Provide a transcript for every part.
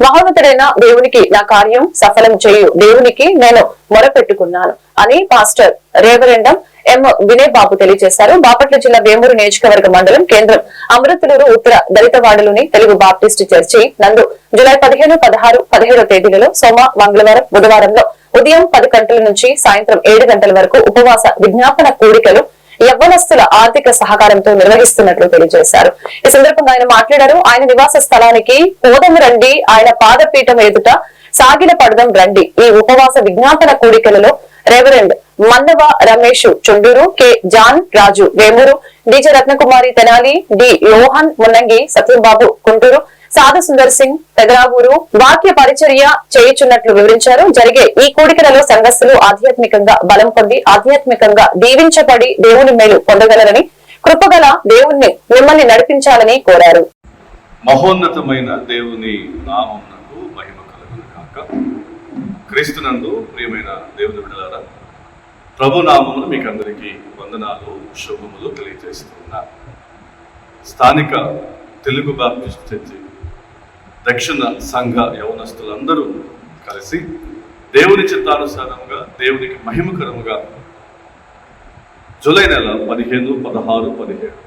మహోన్నతుడైన దేవునికి నా కార్యం సఫలం చేయు. దేవునికి నేను మొరపెట్టుకున్నాను అని పాస్టర్ రేవరెండం ఎం వినయ్ బాబు తెలియజేశారు. బాపట్ల జిల్లా వేమూరు నియోజకవర్గ మండలం కేంద్రం అమృతులూరు ఉత్తర దళితవాడలోని తెలుగు బాప్టిస్ట్ చర్చి నందు జులై పదిహేను పదహారు పదిహేడో తేదీలలో సోమ మంగళవారం బుధవారంలో ఉదయం పది గంటల నుంచి సాయంత్రం ఏడు గంటల వరకు ఉపవాస విజ్ఞాపన కూడికలు యవ్వనస్తుల ఆర్థిక సహకారంతో నిర్వహిస్తున్నట్లు తెలియజేశారు. ఈ సందర్భంగా ఆయన మాట్లాడారు. ఆయన నివాస స్థలానికి పోదం రండి. ఆయన పాదపీఠం ఎదుట సాగిల పడదం రండి. ఈ ఉపవాస విజ్ఞాపన కూడికలలో reverend Mannava Ramesh Chunduru K. John Raju Vemuru DJ Ratnakumari Tenali D. Yohan Munnangi Satyambabu Guntur సాధు సుందర్ సింగ్ పెదరావూరు వాక్య పరిచర్య చేయుచున్నట్లు వివరించారు. జరిగే ఈ కూడికలలో సంఘస్థులు ఆధ్యాత్మికంగా బలం పొంది ఆధ్యాత్మికంగా దీవించబడి దేవుని మేలు పొందగలరని కృపగల దేవుణ్ణి మిమ్మల్ని నడిపించాలని కోరారు. మహోన్నతమైన దేవుని నామమునకు మహిమ కలుగును కాక క్రీస్తునందు ప్రియమైన దేవుని బిడ్డలారా ప్రభు నామమును మీకు అందరికీ వందనాలు శుభములు తెలియజేస్తున్నా స్థానిక తెలుగు బాప్టిస్ట్ చర్చి దక్షిణ సంఘ యవనస్తులందరూ కలిసి దేవుని చిత్తానుసారంగా దేవునికి మహిమకరముగా జూలై నెల పదిహేను పదహారు పదిహేడు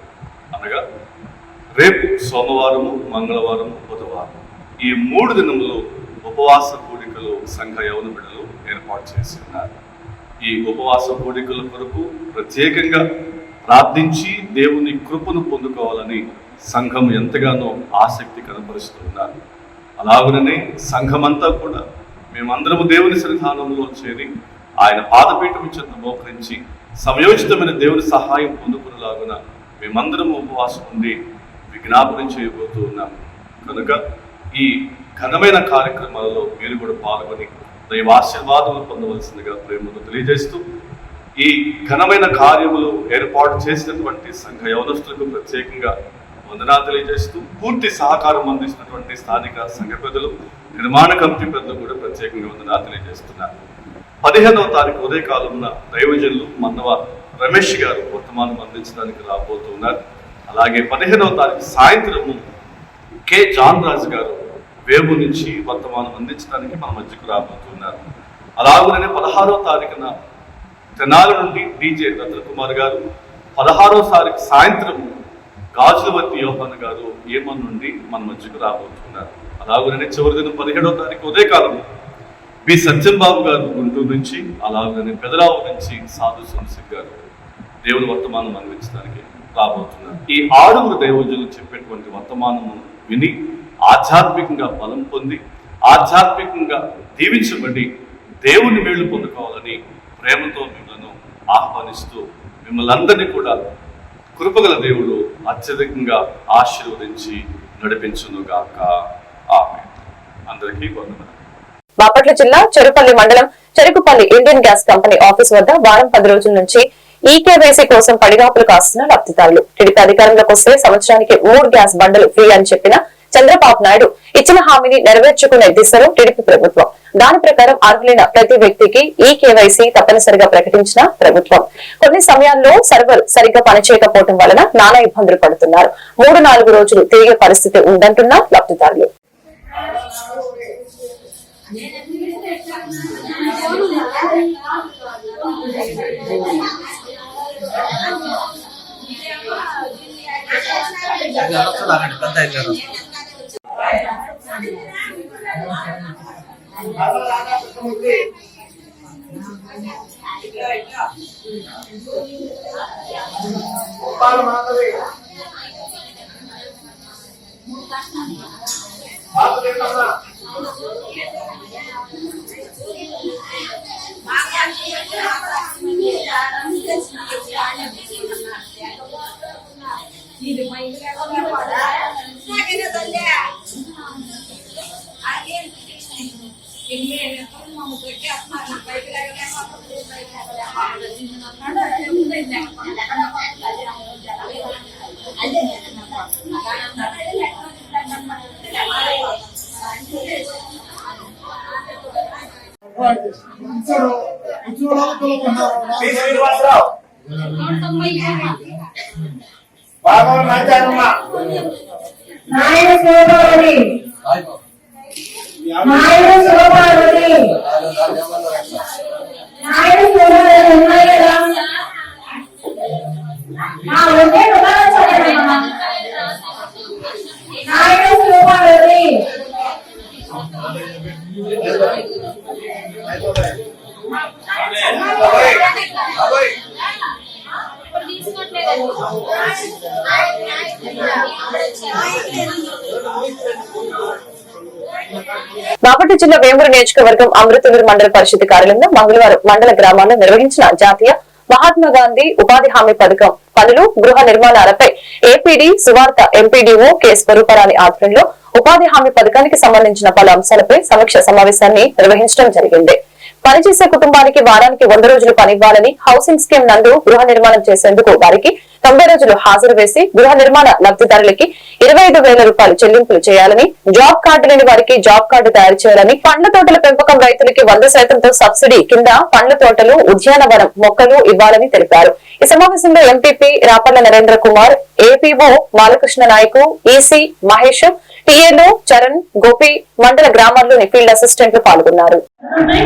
అనగా రేపు సోమవారము మంగళవారము బుధవారం ఈ మూడు దినములు ఉపవాస కూడికలు సంఘ యవన బిడ్డలు ఏర్పాటు చేసి ఉన్నారు. ఈ ఉపవాస కూడికల కొరకు ప్రత్యేకంగా ప్రార్థించి దేవుని కృపను పొందుకోవాలని సంఘం ఎంతగానో ఆసక్తి కనపరుస్తున్నారు అలాగనే సంఘమంతా కూడా మేమందరము దేవుని సన్నిధానంలో చేరి ఆయన పాదపీఠం చెంత మోకరించి సమయోచితమైన దేవుని సహాయం పొందుకునేలాగున మేమందరము ఉపవాసం ఉండి విజ్ఞాపనం చేయబోతూ ఉన్నాం కనుక ఈ ఘనమైన కార్యక్రమాలలో మీరు కూడా పాల్గొని దైవాశీర్వాదములు పొందవలసిందిగా ప్రేమతో తెలియజేస్తూ ఈ ఘనమైన కార్యములు ఏర్పాటు చేసినటువంటి సంఘ యవనస్తులకు ప్రత్యేకంగా వందనాలు తెలియజేస్తూ పూర్తి సహకారం అందిస్తున్నటువంటి స్థానిక సంఘ పెద్దలు నిర్మాణ కమిటీ పెద్దలు కూడా ప్రత్యేకంగా వందనాలు తెలియజేస్తున్నారు. పదిహేనవ తారీఖు ఉదయకాలంలో దైవజనులు మన్నవ రమేష్ గారు వర్తమానం అందించడానికి రాబోతున్నారు అలాగే పదిహేనవ తారీఖు సాయంత్రము కె. జాన్ రాజు గారు వేపు నుంచి వర్తమానం అందించడానికి మన మధ్యకు రాబోతున్నారు అలాగనే పదహారవ తారీఖున తెనాలి నుండి డీజే రత్నకుమార్ గారు పదహారవ తారీఖు సాయంత్రం గాజులవర్తి యోహాన్ గారు ఏమన్ నుండి మన మధ్యకు రాబోతున్నారు. అలాగనే చివరి దినం పదిహేడో తారీఖు ఉదయ కాలం బి. సత్యం బాబు గారు గుంటూరు నుంచి అలాగనే పెదరావు నుంచి సాధు సున్సింగ్ గారు దేవుని వర్తమానం అందించడానికి రాబోతున్నారు. ఈ ఆరుగురు దైవజనులు చెప్పేటువంటి వర్తమానము విని ఆధ్యాత్మికంగా బలం పొంది ఆధ్యాత్మికంగా దీవించబడి దేవుని మేళ్ళు పొందుకోవాలని ప్రేమతో మిమ్మల్ని ఆహ్వానిస్తూ మిమ్మల్ని అందరినీ కూడా కృపగల దేవుడు అత్యధికంగా ఆశీర్వదించి నడిపించునుగాక ఆమె అందరికీ వందనాలు. బాపట్ల జిల్లా చెరుపల్లి మండలం Cherukupalli Indian gas company office వద్ద వారం పది రోజుల నుంచి ఈకేవైసీ కోసం పడిగాపులు కాస్తున్న లబ్ధిదారులు. టీడీపీ అధికారంలోకి వస్తే సంవత్సరానికి మూడు గ్యాస్ బండలు ఫ్రీ అని చెప్పిన చంద్రబాబు నాయుడు ఇచ్చిన హామీని నెరవేర్చుకునే దిశలో టీడీపీ ప్రభుత్వం దాని ప్రకారం అర్హులైన ప్రతి వ్యక్తికి ఈ కేవైసీ తప్పనిసరిగా ప్రకటించిన ప్రభుత్వం. కొన్ని సమయాల్లో సర్వర్ సరిగ్గా పనిచేయకపోవడం వలన నానా ఇబ్బందులు పడుతున్నారు. మూడు నాలుగు రోజులు తిరిగే పరిస్థితి ఉందంటున్న లబ్ధిదారులు. చూడాలండి పెద్ద ఆయన గారు ఇది బాబా నాయన సోదరుని నాయుడు శివపార్వతి నాయుడు శివపార్వతి ఉన్నాయి కదా బాపట్ల జిల్లా వేమూరు నియోజకవర్గం అమృతవీర్ మండల పరిషత్ కార్యాలయంలో మంగళవారం మండల గ్రామాల్లో నిర్వహించిన జాతీయ మహాత్మా గాంధీ ఉపాధి హామీ పథకం పనులు గృహ నిర్మాణాలపై ఏపీడీ సువార్త ఎంపీడీఓ కె స్వరూపరాణి ఆధ్వర్యంలో ఉపాధి హామీ పథకానికి సంబంధించిన పలు అంశాలపై సమీక్ష సమావేశాన్ని నిర్వహించడం జరిగింది. పనిచేసే కుటుంబానికి వారానికి వంద రోజులు పనివ్వాలని హౌసింగ్ స్కీమ్ నందు గృహ నిర్మాణం చేసేందుకు వారికి తొంభై రోజులు హాజరు వేసి గృహ నిర్మాణ లబ్ధిదారులకి ఇరవై ఐదు వేల రూపాయలు చెల్లింపులు చేయాలని జాబ్ కార్డు లేని వారికి జాబ్ కార్డు తయారు చేయాలని పండ్ల తోటల పెంపకం రైతులకి వంద శాతంతో సబ్సిడీ కింద పండ్ల తోటలు ఉద్యానవనం మొక్కలు ఇవ్వాలని తెలిపారు. ఈ సమావేశంలో MPP Rapalla Narendra Kumar APO Balakrishna Naiku EC Mahesh టీఏలు Charan Gopi మండల గ్రామాల్లోని ఫీల్డ్ అసిస్టెంట్లు పాల్గొన్నారు. ఉన్నాయి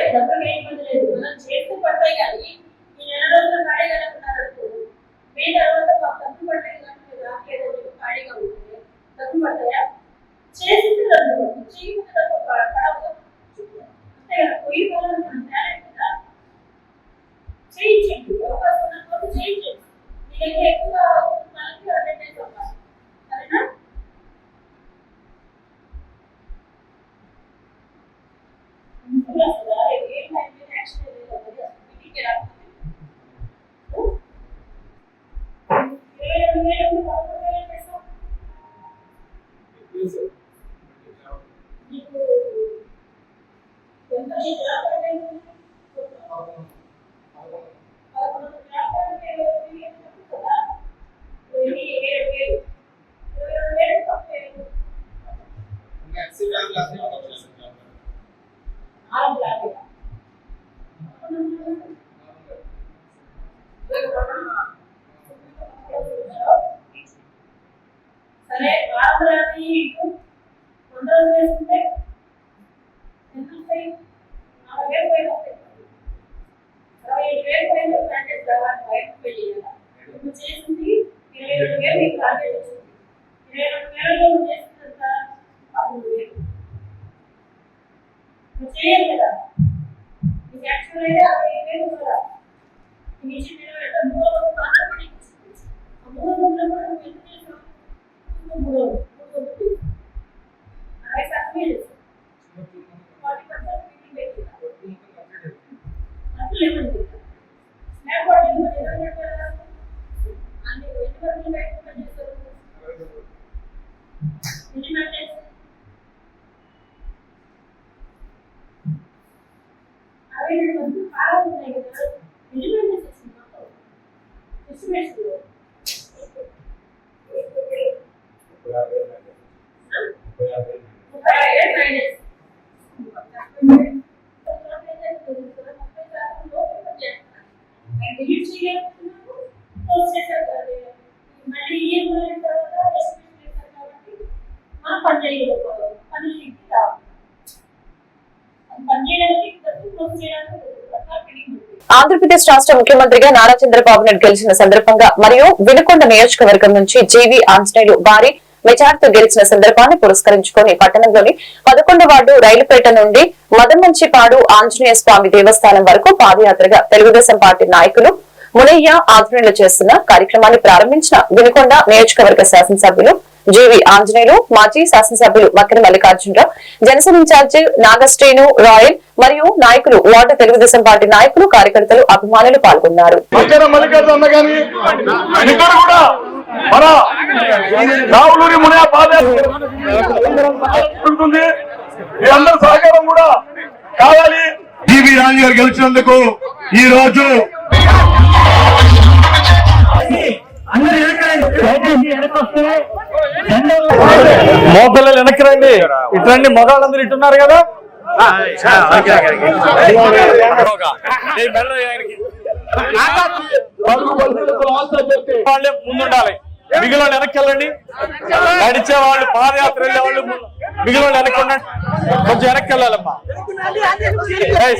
ఉన్నాయి డబ్బులు ఇబ్బంది లేదు. మనం చేస్తూ పడతాయి కానీ ఈ నెల రోజులు ఖాళీగా ఉన్నారనుకో మే తర్వాత డబ్బులు పడతాయి కానీ మీరు ఖాళీగా ఉంటుంది డబ్బులు పడతాయా? कैसे में आप लाते हो कब से सकते हो Thank you. ఆంధ్రప్రదేశ్ రాష్ట్ర ముఖ్యమంత్రిగా నారా చంద్రబాబు నాయుడు గెలిచిన సందర్భంగా మరియు వినుకొండ నియోజకవర్గం నుంచి జీవీ ఆంజనేయులు భారీ మెజార్టీతో గెలిచిన సందర్భాన్ని పురస్కరించుకుని పట్టణంలోని పదకొండు వార్డు రైలుపేట నుండి మదమంచిపాడు ఆంజనేయ స్వామి దేవస్థానం వరకు పాదయాత్రగా తెలుగుదేశం పార్టీ నాయకులు మునయ్య ఆధ్వర్యంలో చేస్తున్న కార్యక్రమాన్ని ప్రారంభించిన వినుకొండ నియోజకవర్గ శాసనసభ్యులు జీవి ఆంజనేయులు మాజీ శాసనసభ్యులు మక్కిన మల్లికార్జునరావు జనసేన ఇన్ఛార్జి నాగశ్రీను రాయల్ మరియు నాయకులు వార్డు తెలుగుదేశం పార్టీ నాయకులు కార్యకర్తలు అభిమానులు పాల్గొన్నారు. సహకారం కూడా కావాలి. టీవీ రాజు గారు గెలిచినందుకు ఈ రోజు మోపిల్లలు వెనక్కి రండి. ఇట్రండి మగాళ్ళందరూ ఇట్టున్నారు కదా? వాళ్ళే ముందుండాలి. మిగిలిన వెనక్కి వెళ్ళండి. నడిచే వాళ్ళు పాదయాత్ర వెళ్ళే వాళ్ళు మిగిలిన వాళ్ళు వెనక్కి ఉండండి. కొంచెం వెనక్కి వెళ్ళాలమ్మా.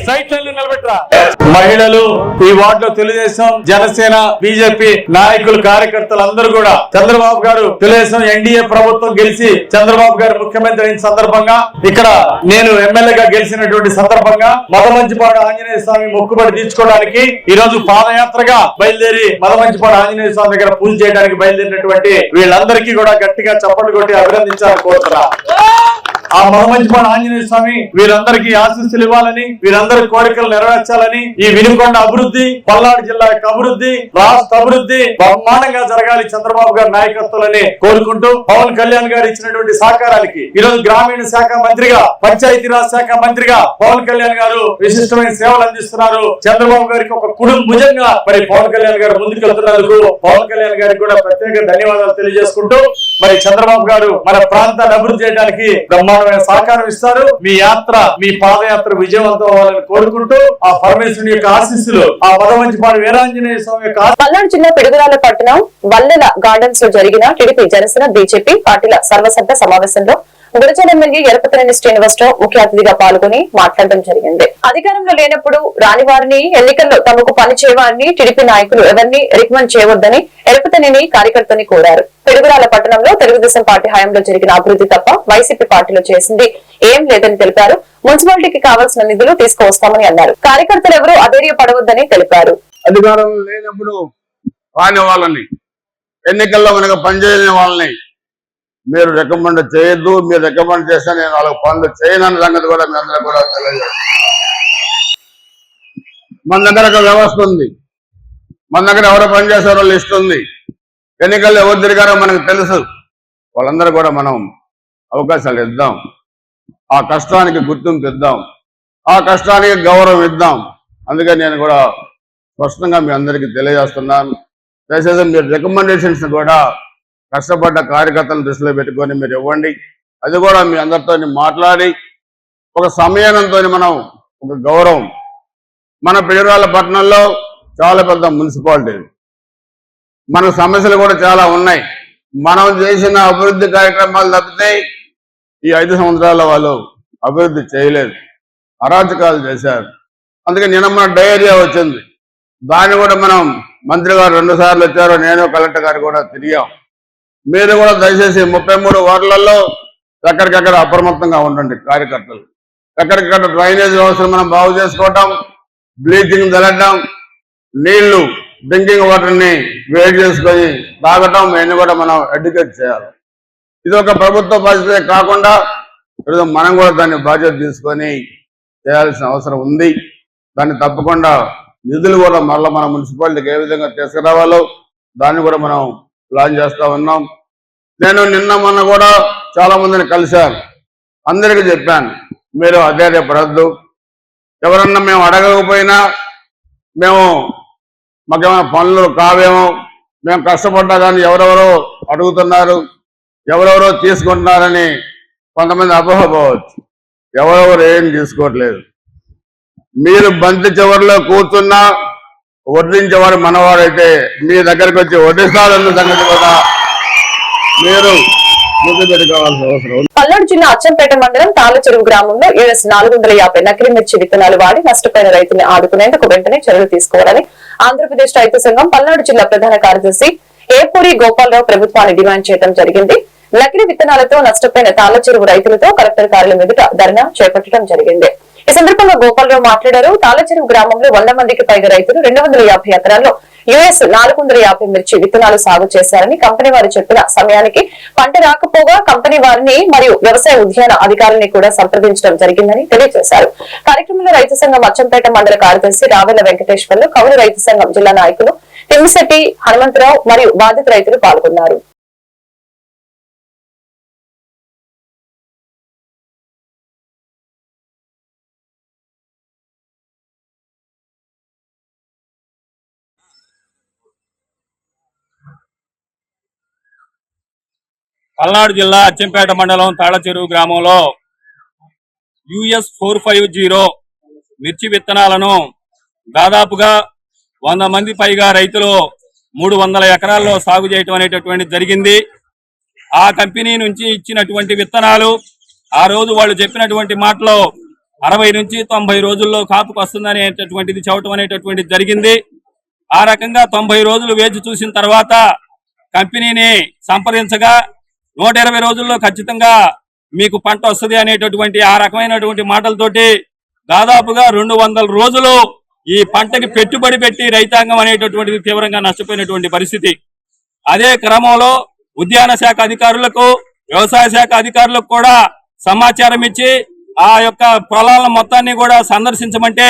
సైట్ నిలబెట్టరా. మహిళలు ఈ వార్డులో తెలుగుదేశం జనసేన బీజేపీ నాయకులు కార్యకర్తలు అందరూ కూడా చంద్రబాబు గారు తెలుగుదేశం ఎన్డీఏ ప్రభుత్వం గెలిచి చంద్రబాబు గారు ముఖ్యమంత్రి అయిన సందర్భంగా ఇక్కడ నేను ఎమ్మెల్యేగా గెలిచినటువంటి సందర్భంగా మదమంచిపాడు ఆంజనేయ స్వామి మొక్కుబడి తీర్చుకోవడానికి ఈ రోజు పాదయాత్రగా బయలుదేరి మదమంచిపాడు ఆంజనేయ స్వామి దగ్గర పూజ చేయడానికి వీళ్ళందరికీ కూడా గట్టిగా చప్పట్లు కొట్టి అభినందించాలని కోరుతున్నా. ఆ మహమంచిపాడు ఆంజనేయ స్వామి వీరందరికీ ఆశీస్సులు ఇవ్వాలని వీరందరి కోరికలు నెరవేర్చాలని ఈ వినుకొండ అభివృద్ధి పల్నాడు జిల్లా యొక్క అభివృద్ధి రాష్ట్ర అభివృద్ధి బ్రహ్మాండంగా జరగాలి చంద్రబాబు గారి నాయకత్వాలని కోరుకుంటూ పవన్ కళ్యాణ్ గారు ఇచ్చినటువంటి సహకారానికి ఈరోజు గ్రామీణ శాఖ మంత్రిగా పంచాయతీరాజ్ శాఖ మంత్రిగా పవన్ కళ్యాణ్ గారు విశిష్టమైన సేవలు అందిస్తున్నారు. చంద్రబాబు గారికి ఒక కుటుంబంగా మరి పవన్ కళ్యాణ్ గారు ముందుకెళ్తున్నందుకు పవన్ కళ్యాణ్ గారికి కూడా ప్రత్యేక ధన్యవాదాలు తెలియజేసుకుంటూ మరి చంద్రబాబు గారు మన ప్రాంతాన్ని అభివృద్ధి చేయడానికి సహకారం ఇస్తారు. మీ యాత్ర మీ పాదయాత్ర విజయవంతం అవ్వాలని కోరుకుంటూ ఆ పరమేశ్వరుని యొక్క ఆశీస్సులు ఆ పదమంచిపాడు వీరాంజనేయ స్వామి యొక్క పల్నాడు జిల్లా పిడుగురాల పట్టణం వల్లెల గార్డెన్స్లో జరిగిన టీడీపీ జనసేన బీజేపీ పార్టీల సర్వసభ్య సమావేశంలో గురజాల ఎమ్మెల్యే ఎరపతినేని శ్రీనివాసరావు ముఖ్య అతిథిగా పాల్గొని మాట్లాడడం జరిగింది. అధికారంలో లేనప్పుడు రాని వారిని ఎన్నికల్లో తమకు పని చేయవారిని టీడీపీ నాయకులు ఎవరిని రికమెండ్ చేయవద్దని ఎరపతినేని కార్యకర్తని కోరారు. పిడుగురాల పట్టణంలో తెలుగుదేశం పార్టీ హయాంలో జరిగిన అభివృద్ధి తప్ప వైసీపీ పార్టీలో చేసింది ఏం లేదని తెలిపారు. మున్సిపాలిటీకి కావాల్సిన నిధులు తీసుకువస్తామని అన్నారు. కార్యకర్తలు ఎవరూ అధైర్యపడవద్దని తెలిపారు. అధికారం లేనప్పుడు రాని వాళ్ళని ఎన్నికల్లో మనకు పనిచేయని వాళ్ళని మీరు రికమెండ్ చేయొద్దు మీరు రికమెండ్ చేస్తే నేను వాళ్ళకి పనులు చేయనన్న సంగతి కూడా మీ అందరూ కూడా తెలియజేస్తాను. మన దగ్గర ఒక వ్యవస్థ ఉంది. మన దగ్గర ఎవరు పనిచేస్తారో లిస్ట్ ఉంది. ఎన్నికల్లో ఎవరు తిరిగారో మనకు తెలుసు. వాళ్ళందరూ కూడా మనం అవకాశాలు ఇద్దాం. ఆ కష్టానికి గుర్తింపు ఇద్దాం. ఆ కష్టానికి గౌరవం ఇద్దాం. అందుకని నేను కూడా స్పష్టంగా మీ అందరికీ తెలియజేస్తున్నాను. దయచేసి మీరు రికమెండేషన్స్ కూడా కష్టపడ్డ కార్యకర్తలను దృష్టిలో పెట్టుకొని మీరు ఇవ్వండి. అది కూడా మీ అందరితో మాట్లాడి ఒక సమయానంతో మనం ఒక గౌరవం. మన పిడురాల పట్టణంలో చాలా పెద్ద మున్సిపాలిటీ మన సమస్యలు కూడా చాలా ఉన్నాయి. మనం చేసిన అభివృద్ధి కార్యక్రమాలు తప్పితే ఈ ఐదు సంవత్సరాల వాళ్ళు అభివృద్ధి చేయలేదు. అరాచకాలు చేశారు. అందుకే నిన్న మన డయేరియా వచ్చింది. దాన్ని కూడా మనం మంత్రి గారు రెండు సార్లు వచ్చారు నేను కలెక్టర్ గారు కూడా తిరిగాం. మీరు కూడా దయచేసి ముప్పై మూడు వార్డులలో ఎక్కడికక్కడ అప్రమత్తంగా ఉండండి కార్యకర్తలు. ఎక్కడికక్కడ డ్రైనేజ్ వ్యవస్థను మనం బాగు చేసుకోవటం బ్లీచింగ్ జల్లడం నీళ్ళు డ్రింకింగ్ వాటర్ని వేడి చేసుకొని తాగటం ఇవన్నీ కూడా మనం ఎడ్యుకేట్ చేయాలి. ఇది ఒక ప్రభుత్వ బాధ్యత కాకుండా మనం కూడా దాన్ని బాధ్యత తీసుకొని చేయాల్సిన అవసరం ఉంది. దాన్ని తప్పకుండా నిధులు కూడా మళ్ళీ మన మున్సిపాలిటీకి ఏ విధంగా తీసుకురావాలో దాన్ని కూడా మనం ప్లాన్ చేస్తూ ఉన్నాం. నేను నిన్న మొన్న కూడా చాలా మందిని కలిశాను. అందరికీ చెప్పాను మీరు అధైర్యపడద్దు ఎవరన్నా మేము అడగకపోయినా మేము మాకేమైనా పనులు కావేమో మేము కష్టపడ్డా కానీ ఎవరెవరో అడుగుతున్నారు ఎవరెవరో తీసుకుంటున్నారని కొంతమంది అపోహపోవచ్చు. ఎవరెవరు ఏం తీసుకోవట్లేదు. మీరు బంతి చివరిలో కూర్చున్నా వడ్డించేవాడు మనవాడైతే మీ దగ్గరికి వచ్చి వడ్డిస్తాడన్న సంగతి కూడా మీరు పల్నాడు జిల్లా అచ్చంపేట మండలం తాళచెరువు గ్రామంలో యుఎస్ నాలుగు వందల యాభై నకిలీ మిర్చి విత్తనాలు వాడి నష్టపోయిన రైతుని ఆదుకునేందుకు వెంటనే చర్యలు తీసుకోవాలని ఆంధ్రప్రదేశ్ రైతు సంఘం పల్నాడు జిల్లా ప్రధాన కార్యదర్శి ఏపూరి గోపాలరావు ప్రభుత్వాన్ని డిమాండ్ చేయడం జరిగింది. నకిలీ విత్తనాలతో నష్టపోయిన తాళచెరువు రైతులతో కలెక్టర్ కార్యాలయం ఎదుట ధర్నా చేపట్టడం జరిగింది. ఈ సందర్భంగా గోపాలరావు మాట్లాడారు. తాళచెరువు గ్రామంలో వంద మందికి పైగా రైతులు రెండు వందల యాభై ఎకరాల్లో యుఎస్ నాలుగు వందల యాభై మిర్చి విత్తనాలు సాగు చేశారని కంపెనీ వారు చెప్పిన సమయానికి పంట రాకపోగా కంపెనీ వారిని మరియు వ్యవసాయ ఉద్యాన అధికారులని కూడా సంప్రదించడం జరిగిందని తెలియజేశారు. కార్యక్రమంలో రైతు సంఘం అచ్చంపేట మండల కార్యదర్శి రావెల వెంకటేశ్వర్లు కౌలు రైతు సంఘం జిల్లా నాయకులు తిమ్మిశెట్టి హనుమంతరావు మరియు బాధిత రైతులు పాల్గొన్నారు. పల్నాడు జిల్లా అచ్చంపేట మండలం తాళచెరువు గ్రామంలో యుఎస్ ఫోర్ ఫైవ్ జీరో మిర్చి విత్తనాలను దాదాపుగా వంద మంది పైగా రైతులు మూడు వందల ఎకరాల్లో సాగు చేయటం అనేటటువంటి జరిగింది. ఆ కంపెనీ నుంచి ఇచ్చినటువంటి విత్తనాలు ఆ రోజు వాళ్ళు చెప్పినటువంటి మాటలో అరవై నుంచి తొంభై రోజుల్లో కాపుకు వస్తుందనేటటువంటిది చెప్పటం అనేటటువంటిది జరిగింది. ఆ రకంగా తొంభై రోజులు వేచి చూసిన తర్వాత కంపెనీని సంప్రదించగా నూట ఇరవై రోజుల్లో ఖచ్చితంగా మీకు పంట వస్తుంది అనేటటువంటి ఆ రకమైనటువంటి మాటలతోటి దాదాపుగా రెండు వందల రోజులు ఈ పంటకి పెట్టుబడి పెట్టి రైతాంగం అనేటటువంటిది తీవ్రంగా నష్టపోయినటువంటి పరిస్థితి. అదే క్రమంలో ఉద్యాన శాఖ అధికారులకు వ్యవసాయ శాఖ అధికారులకు కూడా సమాచారం ఇచ్చి ఆ యొక్క పొలాల మొత్తాన్ని కూడా సందర్శించమంటే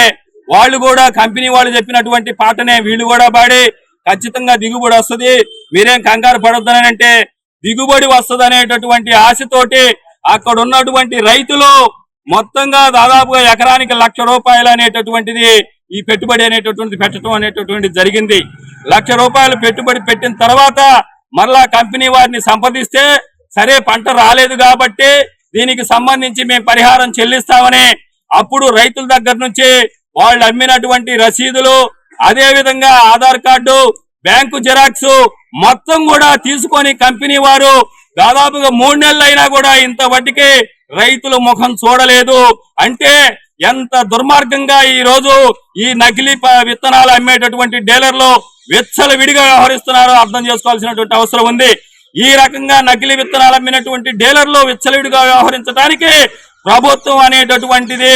వాళ్ళు కూడా కంపెనీ వాళ్ళు చెప్పినటువంటి పాటనే వీళ్ళు కూడా పాడి ఖచ్చితంగా దిగుబడి వస్తుంది. మీరేం కంగారు పడొద్దనంటే దిగుబడి వస్తుంది ఆశతోటి అక్కడ ఉన్నటువంటి రైతులు మొత్తంగా దాదాపుగా ఎకరానికి లక్ష రూపాయలు అనేటటువంటిది ఈ పెట్టుబడి అనేటటువంటిది పెట్టడం అనేటటువంటిది జరిగింది. లక్ష రూపాయలు పెట్టుబడి పెట్టిన తర్వాత మరలా కంపెనీ వారిని సంప్రదిస్తే సరే పంట రాలేదు కాబట్టి దీనికి సంబంధించి మేము పరిహారం చెల్లిస్తామని అప్పుడు రైతుల దగ్గర నుంచి వాళ్ళు అమ్మినటువంటి రసీదులు అదే విధంగా ఆధార్ కార్డు బ్యాంకు జిరాక్సు మొత్తం కూడా తీసుకొని కంపెనీ వారు దాదాపుగా మూడు నెలలు అయినా కూడా ఇంత వడ్డీకి రైతుల ముఖం చూడలేదు. అంటే ఎంత దుర్మార్గంగా ఈ రోజు ఈ నకిలీ ప- విత్తనాలు అమ్మేటటువంటి డీలర్లు విచ్చల విడిగా వ్యవహరిస్తున్నారో అర్థం చేసుకోవాల్సినటువంటి అవసరం ఉంది. ఈ రకంగా నకిలీ విత్తనాలు అమ్మినటువంటి డీలర్లు విచ్చలవిడిగా వ్యవహరించడానికి ప్రభుత్వం అనేటటువంటిది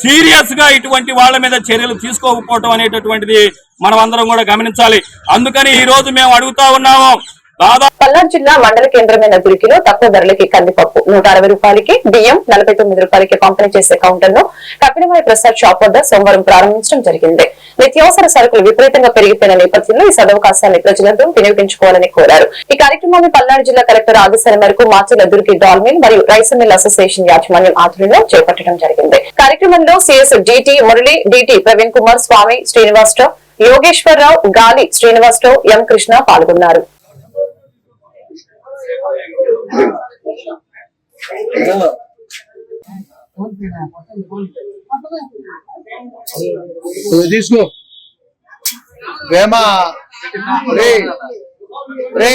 సీరియస్గా ఇటువంటి వాళ్ళ మీద చర్యలు తీసుకోకపోవటం అనేటటువంటిది మనం అందరం కూడా గమనించాలి. అందుకని ఈ రోజు మేము అడుగుతా ఉన్నాము పల్నాడు జిల్లా మండల కేంద్రమైన దురికిలో తక్కువ ధరలకి కందిపప్పు నూట అరవై రూపాయలకి బియ్యం నలభై తొమ్మిది రూపాయలకి పంపిణీ చేసే కౌంటర్ను కపిలవాయి ప్రసాద్ షాప్ వద్ద సోమవారం ప్రారంభించడం జరిగింది. నిత్యావసర సరుకులు విపరీతంగా పెరిగిపోయిన నేపథ్యంలో ఈ సదవకాశాన్ని ప్రజలందరూ వినియోగించుకోవాలని కోరారు. ఈ కార్యక్రమాన్ని పల్నాడు జిల్లా కలెక్టర్ ఆదేశాల మేరకు మార్చిల దుర్గి డాల్మిల్ మరియు రైస్ మిల్ అసోసియేషన్ యాజమాన్యం ఆధ్వర్యంలో చేపట్టడం జరిగింది. కార్యక్రమంలో CS DT Murali DT Praveen Kumar Swamy Srinivasarao Yogeswararao Gali Srinivasarao M Krishna పాల్గొన్నారు. తీసుకో. ప్రేమ రే. రే.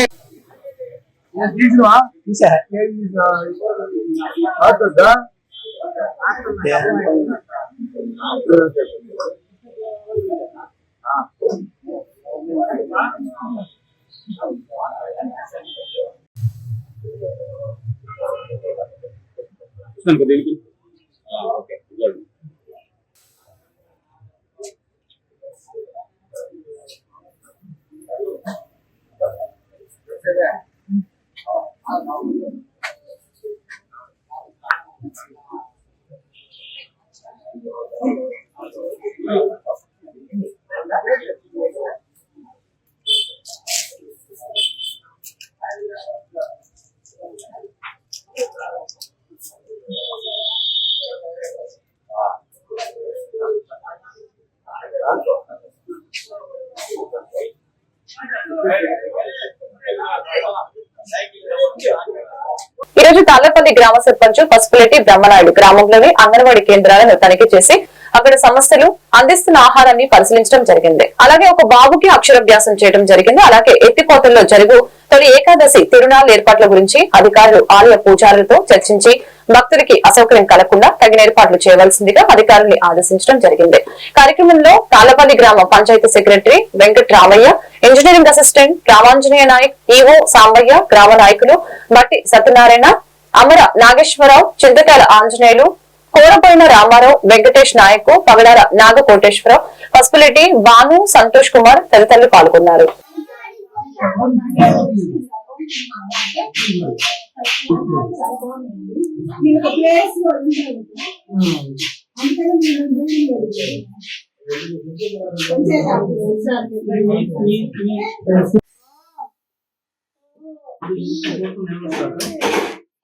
చూస్తాను దీనికి ఓకే Thank you. రోజు తాళ్ళపల్లి గ్రామ సర్పంచ్ పసుపులెట్టి బ్రహ్మనాయుడు గ్రామంలోని అంగన్వాడీ కేంద్రాలను తనిఖీ చేసి అక్కడ సమస్యలు అందిస్తున్న ఆహారాన్ని పరిశీలించడం జరిగింది. అలాగే ఒక బాబుకి అక్షరాభ్యాసం చేయడం జరిగింది. అలాగే ఎత్తిపోతల్లో జరుగు తొలి ఏకాదశి తిరునాళ్ళ ఏర్పాట్ల గురించి అధికారులు ఆలయ పూజారులతో చర్చించి భక్తులకి అసౌకర్యం కలగకుండా తగిన ఏర్పాట్లు చేయవలసిందిగా అధికారుల్ని ఆదేశించడం జరిగింది. కార్యక్రమంలో తాళ్ళపల్లి గ్రామ panchayat secretary Venkata Ramaiah engineering assistant Ramanjaneya Naik EO Sambaiah గ్రామ నాయకులు మట్టి సత్యనారాయణ అమర నాగేశ్వరరావు చింతకాయల ఆంజనేయులు కోరపోయిన రామారావు వెంకటేష్ నాయక్ పగడార నాగకోటేశ్వరరావు పసుపులెట్టి భాను సంతోష్ కుమార్ తదితరులు పాల్గొన్నారు.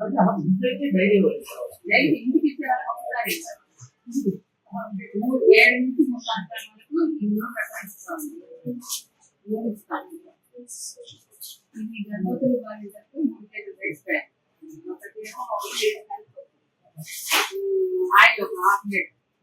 ఎంతమంది ఇద్దరేమో గర్భిణీ పిల్లకలు సౌకర్యం గర్భిణీ అందరికి ఇరవై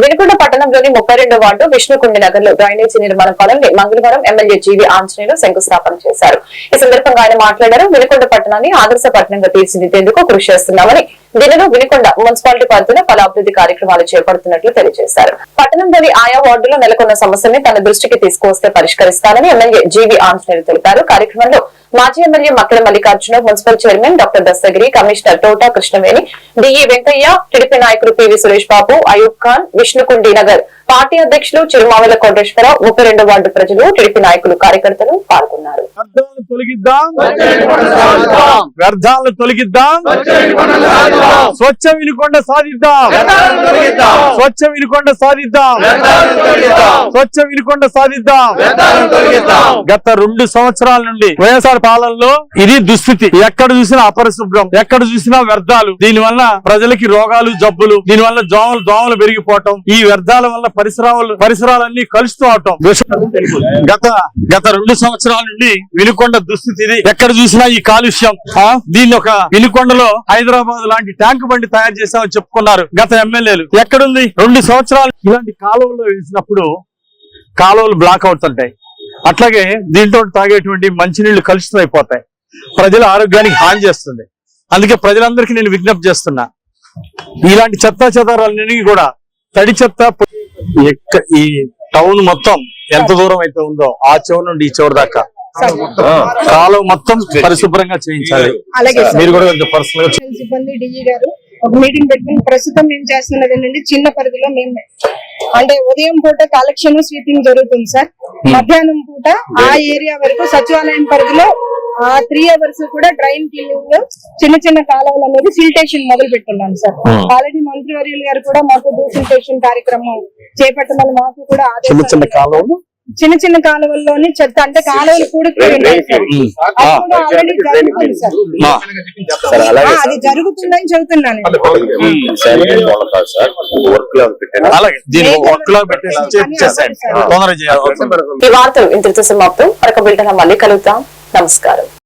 వినుకొండ పట్టణంలోని ముప్పై రెండో వార్డు విష్ణుకుండి నగర్లో డ్రైనేజీ నిర్మాణ పనుల్ని మంగళవారం ఎమ్మెల్యే జీవి ఆంజనేయులు శంకుస్థాపన చేశారు. ఈ సందర్భంగా ఆయన మాట్లాడారు వినుకొండ పట్టణాన్ని ఆదర్శ పట్టణంగా తీర్చిదిద్దేందుకు కృషి చేస్తున్నామని. దీనిలో వినుకొండ మున్సిపాలిటీ పరిధిలో పలు అభివృద్ధి కార్యక్రమాలు చేపడుతున్నట్లు తెలియజేశారు. పట్టణంలోని ఆయా వార్డులో నెలకొన్న సమస్యల్ని తన దృష్టికి తీసుకువస్తే పరిష్కరిస్తానని ఎమ్మెల్యే జీవి ఆంజనేయులు తెలిపారు. కార్యక్రమంలో మాజీ MLA Makkala Mallikarjuna municipal chairman doctor Dastagiri commissioner Thota Krishnaveni DE Venkaiah TDP నాయకులు పివి సురేష్ బాబు అయూబ్ ఖాన్ విష్ణుకుండి నగర్ పార్టీ అధ్యక్షులు చిరుమావల కోటేశ్వరరావు ముప్పై రెండు వార్డు ప్రజలు టీడీపీ నాయకులు కార్యకర్తలు పాల్గొన్నారు. వ్యర్థాలను తొలగిద్దాం. స్వచ్ఛ వినుకొండ సాధిద్దాం. స్వచ్ఛ వినుకొండ సాధిద్దాం. స్వచ్ఛ వినుకొండ సాధిద్దాం. గత రెండు సంవత్సరాల నుండి వైఎస్ఆర్ పాలనలో ఇది దుస్థితి. ఎక్కడ చూసినా అపరిశుభ్రం ఎక్కడ చూసినా వ్యర్థాలు. దీని వల్ల ప్రజలకి రోగాలు జబ్బులు దీని వల్ల దోమలు దోమలు పెరిగిపోవటం ఈ వ్యర్థాల వల్ల పరిసరాలు పరిసరాలన్నీ కలుస్తూ అవటం గత గత రెండు సంవత్సరాల నుండి వినుకొండ దుస్థితి ఇది ఎక్కడ చూసినా ఈ కాలుష్యం? దీన్ని ఒక వినుకొండలో హైదరాబాద్ లాంటి ట్యాంక్ బండి తయారు చేశామని చెప్పుకున్నారు గత ఎమ్మెల్యేలు. ఎక్కడుంది? రెండు సంవత్సరాలు ఇలాంటి కాలువల్లో వేసినప్పుడు కాలువలు బ్లాక్ అవుతుంటాయి. అట్లాగే దీంట్లో తాగేటువంటి మంచినీళ్ళు కలుషితం అయిపోతాయి. ప్రజల ఆరోగ్యానికి హాని చేస్తుంది. అందుకే ప్రజలందరికీ నేను విజ్ఞప్తి చేస్తున్నా. ఇలాంటి చెత్త చెదారాలన్నీ కూడా తడి చెత్త ఈ టౌన్ మొత్తం ఎంత దూరం అయితే ఉందో ఆ చివరి నుండి ఈ చివరి దాకా ఆ, కాలువ మొత్తం పరిశుభ్రంగా చేయించాలి. మీరు కూడా కొంచెం పర్సనల్గా సిబ్బంది డిఈ గారు ఒక మీటింగ్ పెట్టుకుని ప్రస్తుతం మేము చేస్తున్నది ఏంటంటే చిన్న పరిధిలో మేము. అంటే ఉదయం పూట కలెక్షన్ స్వీపింగ్ జరుగుతుంది సార్. మధ్యాహ్నం పూట ఆ ఏరియా వరకు సచివాలయం పరిధిలో ఆ త్రీ అవర్స్ కూడా డ్రైన్ క్లీనింగ్ చిన్న చిన్న కాలువలు అనేది ఫిల్టేషన్ మొదలు పెట్టున్నాం సార్. ఆల్రెడీ మంత్రివర్యులు గారు కూడా మాకు డీఫిల్టేషన్ కార్యక్రమం చేపట్టమని మాకు కూడా చిన్న చిన్న కాలువలు? చిన్న చిన్న కాలువల్లోని చెత్త అంటే కాలువలు. అది జరుగుతుందని చెబుతున్నాను. ఈ వార్తలు ఇంతటితో సమాప్తం. మరొక బిల్టన్ మళ్ళీ కలుగుతాం నమస్కారం